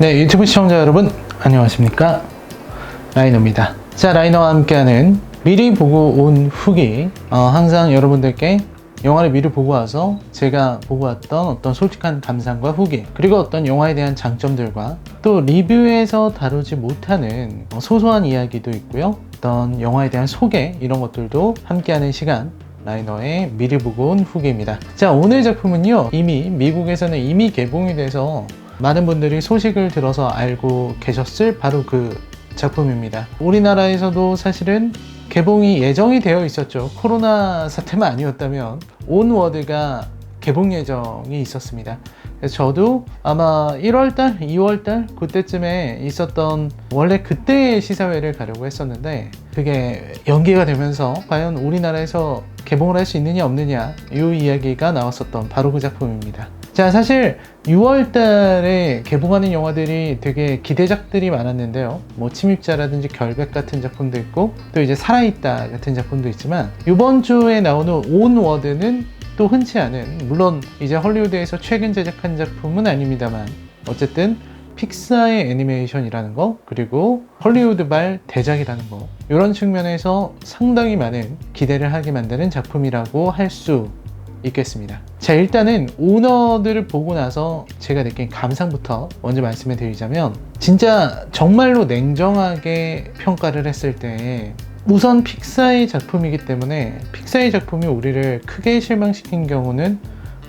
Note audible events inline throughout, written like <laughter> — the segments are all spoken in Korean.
네, 유튜브 시청자 여러분, 안녕하십니까? 라이너입니다. 자, 라이너와 함께하는 미리 보고 온 후기. 어, 항상 여러분들께 영화를 미리 보고 와서 제가 보고 왔던 어떤 솔직한 감상과 후기, 그리고 어떤 영화에 대한 장점들과 또 리뷰에서 다루지 못하는 어, 소소한 이야기도 있고요. 어떤 영화에 대한 소개, 이런 것들도 함께하는 시간. 라이너의 미리 보고 온 후기입니다. 자, 오늘 작품은요, 이미 미국에서는 이미 개봉이 돼서 많은 분들이 소식을 들어서 알고 계셨을 바로 그 작품입니다. 우리나라에서도 사실은 개봉이 예정이 되어 있었죠. 코로나 사태만 아니었다면 온워드가 개봉 예정이 있었습니다. 저도 아마 1월달, 2월달 그때쯤에 있었던 원래 그때의 시사회를 가려고 했었는데 그게 연기가 되면서 과연 우리나라에서 개봉을 할 수 있느냐 없느냐 이 이야기가 나왔었던 바로 그 작품입니다. 자 사실 6월 달에 개봉하는 영화들이 되게 기대작들이 많았는데요. 뭐 침입자라든지 결백 같은 작품도 있고 또 이제 살아있다 같은 작품도 있지만 이번 주에 나오는 온 워드는 또 흔치 않은 물론 이제 헐리우드에서 최근 제작한 작품은 아닙니다만 어쨌든 픽사의 애니메이션이라는 거 그리고 헐리우드발 대작이라는 거 이런 측면에서 상당히 많은 기대를 하게 만드는 작품이라고 할수 있겠습니다. 자 일단은 오너들을 보고 나서 제가 느낀 감상부터 먼저 말씀을 드리자면 진짜 정말로 냉정하게 평가를 했을 때 우선 픽사의 작품이기 때문에 픽사의 작품이 우리를 크게 실망시킨 경우는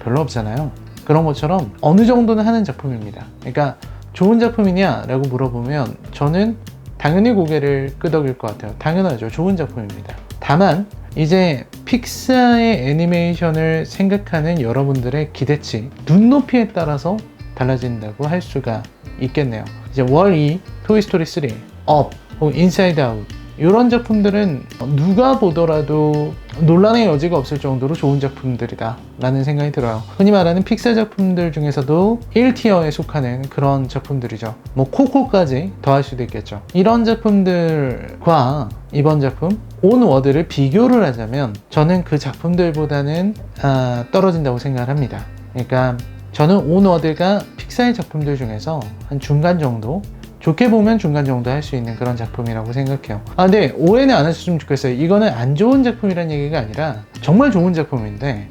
별로 없잖아요. 그런 것처럼 어느 정도는 하는 작품입니다. 그러니까 좋은 작품이냐라고 물어보면 저는 당연히 고개를 끄덕일 것 같아요. 당연하죠. 좋은 작품입니다. 다만 이제 픽사의 애니메이션을 생각하는 여러분들의 기대치, 눈높이에 따라서 달라진다고 할 수가 있겠네요. 이제 월2, 토이스토리 3, 업, 혹은 인사이드 아웃 이런 작품들은 누가 보더라도 논란의 여지가 없을 정도로 좋은 작품들이다 라는 생각이 들어요. 흔히 말하는 픽사 작품들 중에서도 1티어에 속하는 그런 작품들이죠. 뭐 코코까지 더할 수도 있겠죠. 이런 작품들과 이번 작품 온워드를 비교를 하자면 저는 그 작품들보다는 아, 떨어진다고 생각을 합니다. 그러니까 저는 온워드가 픽사의 작품들 중에서 한 중간 정도 좋게 보면 중간 정도 할 수 있는 그런 작품이라고 생각해요. 아, 근데 오해는 안 하셨으면 좋겠어요. 이거는 안 좋은 작품이라는 얘기가 아니라 정말 좋은 작품인데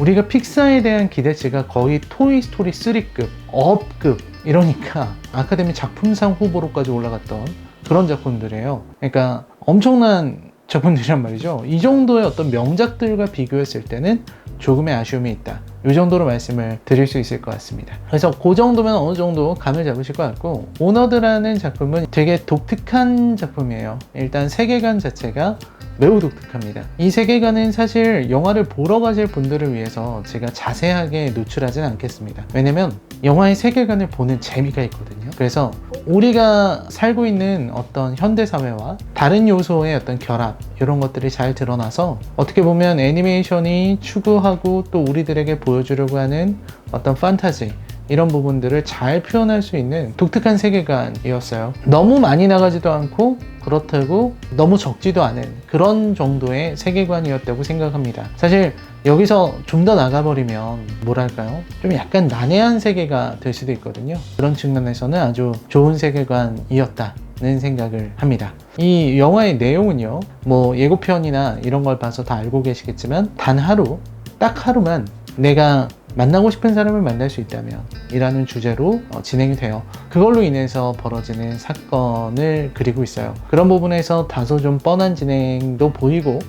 우리가 픽사에 대한 기대치가 거의 토이 스토리 3급, 업급 이러니까 아카데미 작품상 후보로까지 올라갔던 그런 작품들이에요. 그러니까 엄청난 작품들이란 말이죠. 이 정도의 어떤 명작들과 비교했을 때는 조금의 아쉬움이 있다. 이 정도로 말씀을 드릴 수 있을 것 같습니다. 그래서 그 정도면 어느 정도 감을 잡으실 것 같고 오너드라는 작품은 되게 독특한 작품이에요. 일단 세계관 자체가 매우 독특합니다. 이 세계관은 사실 영화를 보러 가실 분들을 위해서 제가 자세하게 노출하진 않겠습니다. 왜냐면 영화의 세계관을 보는 재미가 있거든요. 그래서 우리가 살고 있는 어떤 현대사회와 다른 요소의 어떤 결합, 이런 것들이 잘 드러나서 어떻게 보면 애니메이션이 추구하고 또 우리들에게 보여주려고 하는 어떤 판타지, 이런 부분들을 잘 표현할 수 있는 독특한 세계관이었어요. 너무 많이 나가지도 않고 그렇다고 너무 적지도 않은 그런 정도의 세계관이었다고 생각합니다. 사실 여기서 좀 더 나가버리면 뭐랄까요? 좀 약간 난해한 세계가 될 수도 있거든요. 그런 측면에서는 아주 좋은 세계관이었다. 는 생각을 합니다. 이 영화의 내용은요, 뭐 예고편이나 이런 걸 봐서 다 알고 계시겠지만, 단 하루, 딱 하루만 내가 만나고 싶은 사람을 만날 수 있다면 이라는 주제로 어, 진행이 돼요. 그걸로 인해서 벌어지는 사건을 그리고 있어요. 그런 부분에서 다소 좀 뻔한 진행도 보이고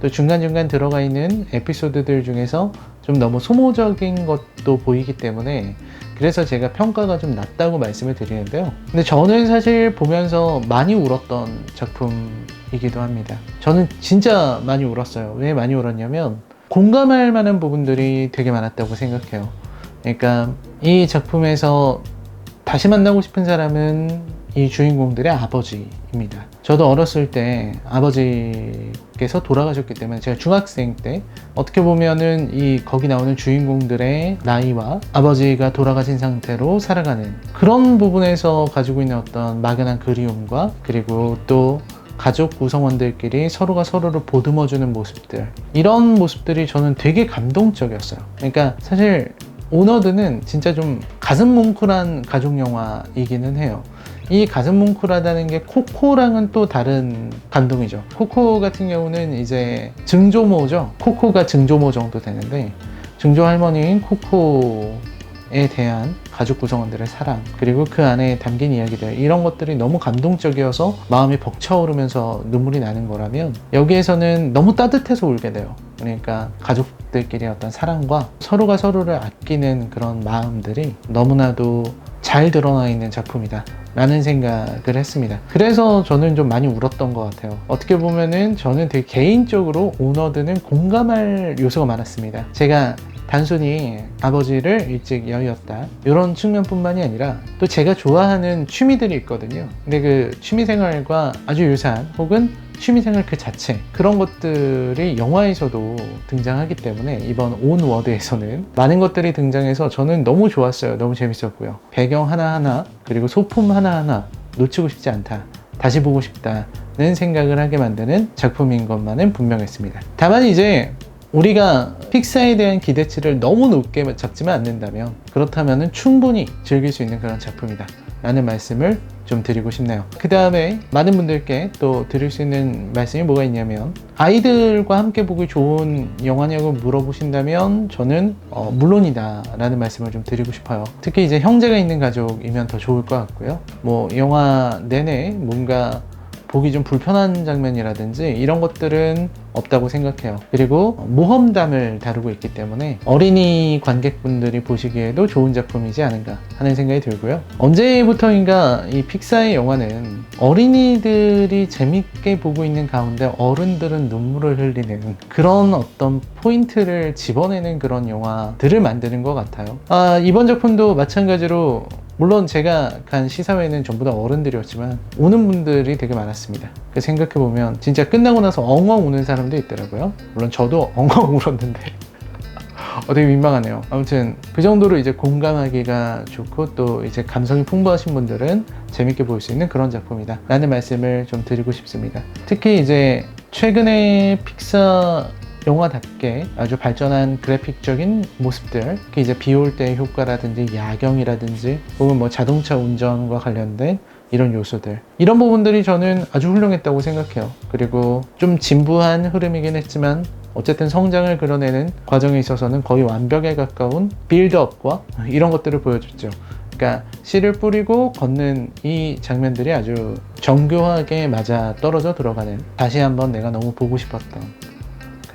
또 중간중간 들어가 있는 에피소드들 중에서 좀 너무 소모적인 것도 보이기 때문에 그래서 제가 평가가 좀 낮다고 말씀을 드리는데요. 근데 저는 사실 보면서 많이 울었던 작품이기도 합니다. 저는 진짜 많이 울었어요. 왜 많이 울었냐면 공감할 만한 부분들이 되게 많았다고 생각해요. 그러니까 이 작품에서 다시 만나고 싶은 사람은 이 주인공들의 아버지입니다. 저도 어렸을 때 아버지께서 돌아가셨기 때문에 제가 중학생 때 어떻게 보면은 이 거기 나오는 주인공들의 나이와 아버지가 돌아가신 상태로 살아가는 그런 부분에서 가지고 있는 어떤 막연한 그리움과 그리고 또 가족 구성원들끼리 서로가 서로를 보듬어주는 모습들 이런 모습들이 저는 되게 감동적이었어요. 그러니까 사실 오너드는 진짜 좀 가슴 뭉클한 가족 영화이기는 해요. 이 가슴 뭉클하다는 게 코코랑은 또 다른 감동이죠. 코코 같은 경우는 이제 증조모죠. 코코가 증조모 정도 되는데 증조 할머니인 코코 에 대한 가족 구성원들의 사랑 그리고 그 안에 담긴 이야기들 이런 것들이 너무 감동적이어서 마음이 벅차오르면서 눈물이 나는 거라면 여기에서는 너무 따뜻해서 울게 돼요. 그러니까 가족들끼리 어떤 사랑과 서로가 서로를 아끼는 그런 마음들이 너무나도 잘 드러나 있는 작품이다. 라는 생각을 했습니다. 그래서 저는 좀 많이 울었던 것 같아요. 어떻게 보면은 저는 되게 개인적으로 오너드는 공감할 요소가 많았습니다. 제가 단순히 아버지를 일찍 여의었다. 이런 측면뿐만이 아니라 또 제가 좋아하는 취미들이 있거든요. 근데 그 취미생활과 아주 유사한 혹은 취미생활 그 자체 그런 것들이 영화에서도 등장하기 때문에 이번 온 워드에서는 많은 것들이 등장해서 저는 너무 좋았어요. 너무 재밌었고요. 배경 하나하나 그리고 소품 하나하나 놓치고 싶지 않다. 다시 보고 싶다는 생각을 하게 만드는 작품인 것만은 분명했습니다. 다만 이제 우리가 픽사에 대한 기대치를 너무 높게 잡지만 않는다면 그렇다면 충분히 즐길 수 있는 그런 작품이다. 라는 말씀을 좀 드리고 싶네요. 그 다음에 많은 분들께 또 드릴 수 있는 말씀이 뭐가 있냐면 아이들과 함께 보기 좋은 영화냐고 물어보신다면 저는 어, 물론이다 라는 말씀을 좀 드리고 싶어요. 특히 이제 형제가 있는 가족이면 더 좋을 것 같고요. 뭐 영화 내내 뭔가 보기 좀 불편한 장면이라든지 이런 것들은 없다고 생각해요. 그리고 모험담을 다루고 있기 때문에 어린이 관객분들이 보시기에도 좋은 작품이지 않은가 하는 생각이 들고요. 언제부터인가 이 픽사의 영화는 어린이들이 재밌게 보고 있는 가운데 어른들은 눈물을 흘리는 그런 어떤 포인트를 집어내는 그런 영화들을 만드는 것 같아요. 아, 이번 작품도 마찬가지로 물론 제가 간 시사회는 전부 다 어른들이었지만 오는 분들이 되게 많았습니다. 그 생각해보면 진짜 끝나고 나서 엉엉 우는 사람도 있더라고요. 물론 저도 <laughs> 엉엉 울었는데 어, 되게 민망하네요. 아무튼 그 정도로 이제 공감하기가 좋고 또 이제 감성이 풍부하신 분들은 재밌게 볼 수 있는 그런 작품이다. 라는 말씀을 좀 드리고 싶습니다. 특히 이제 최근에 픽사 영화답게 아주 발전한 그래픽적인 모습들, 특히 이제 비 올때 효과라든지 야경이라든지 혹은 뭐 자동차 운전과 관련된 이런 요소들 이런 부분들이 저는 아주 훌륭했다고 생각해요. 그리고 좀 진부한 흐름이긴 했지만 어쨌든 성장을 그려내는 과정에 있어서는 거의 완벽에 가까운 빌드업과 이런 것들을 보여줬죠. 그러니까 씨를 뿌리고 걷는 이 장면들이 아주 정교하게 맞아 떨어져 들어가는 다시 한번 내가 너무 보고 싶었던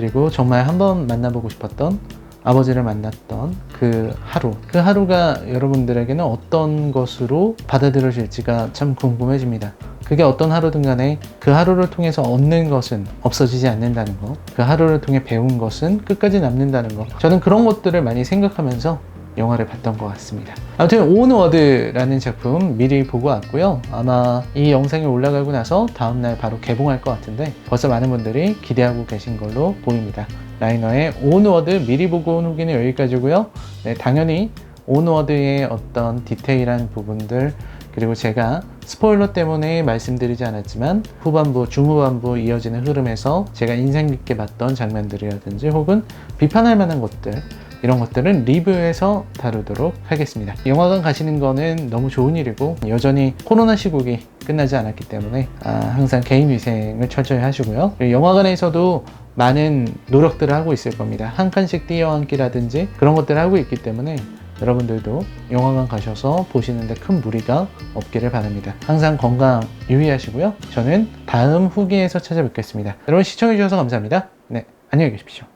그리고 정말 한번 만나보고 싶었던 아버지를 만났던 그 하루 그 하루가 여러분들에게는 어떤 것으로 받아들여질지가 참 궁금해집니다 그게 어떤 하루든 간에 그 하루를 통해서 얻는 것은 없어지지 않는다는 거, 그 하루를 통해 배운 것은 끝까지 남는다는 거. 저는 그런 것들을 많이 생각하면서 영화를 봤던 것 같습니다. 아무튼 온워드라는 작품 미리 보고 왔고요. 아마 이 영상이 올라가고 나서 다음날 바로 개봉할 것 같은데 벌써 많은 분들이 기대하고 계신 걸로 보입니다. 라이너의 온워드 미리 보고 온 후기는 여기까지고요. 네, 당연히 온워드의 어떤 디테일한 부분들 그리고 제가 스포일러 때문에 말씀드리지 않았지만 후반부, 중후반부 이어지는 흐름에서 제가 인상 깊게 봤던 장면들이라든지 혹은 비판할 만한 것들 이런 것들은 리뷰에서 다루도록 하겠습니다. 영화관 가시는 거는 너무 좋은 일이고 여전히 코로나 시국이 끝나지 않았기 때문에 아, 항상 개인 위생을 철저히 하시고요. 영화관에서도 많은 노력들을 하고 있을 겁니다. 한 칸씩 뛰어앉기라든지 그런 것들을 하고 있기 때문에 여러분들도 영화관 가셔서 보시는데 큰 무리가 없기를 바랍니다. 항상 건강 유의하시고요. 저는 다음 후기에서 찾아뵙겠습니다. 여러분 시청해주셔서 감사합니다. 네, 안녕히 계십시오.